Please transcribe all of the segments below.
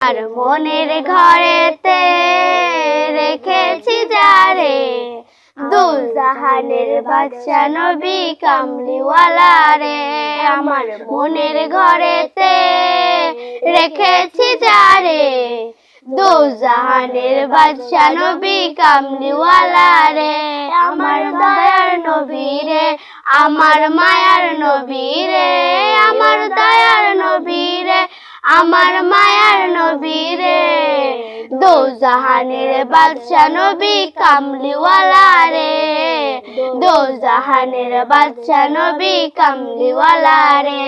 আর মনের ঘরেতে রেখেছি যারে। দুল জাহানের বাদশা নবী কামলিওয়ালা রে আমার মনের ঘরেতে রেখেছি যারে। দু জাহানের বাদশা নবী কামলিওয়ালা রে আমার দয়ার নবী রে আমার মায়ার নবী আমার মায়ার নবী রে দো জাহানের বাদশা নবী কামলিওয়ালা রে দো জাহানের বাদশা নবী কামলিওয়ালা রে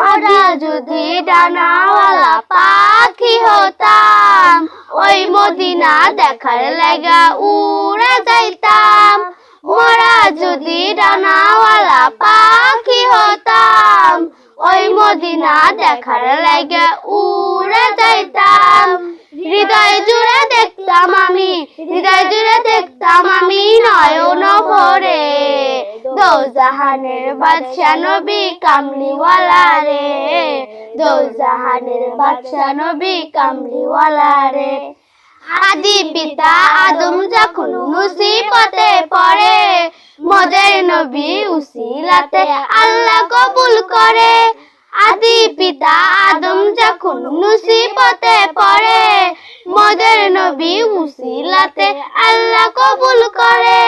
আমরা যদি ডানাওয়ালা পাখি হতাম, ওই মদিনা দেখার লাগা উড়ে যাইতাম মোরা যদি ডানাওয়ালা পাখি হতাম ওই মদিনা দেখার লাগা উড়ে যাইতাম। হৃদয় জুড়ে দেখতাম আমি, হৃদয় জুড়ে দেখতাম আমি নয়ন ভরে। দো জাহানের বাদশা নবী কামলিওয়ালা রে। দো জাহানের বাদশা নবী কামলিওয়ালা রে। আদি পিতা আদম যখন মুসিবতে পড়ে, মদের নবী উসিলাতে আল্লাহ কবুল করে। আদি পিতা আদম যখন মুসিবতে পড়ে মদের নবী মুসিলাতে আল্লাহ কবুল করে।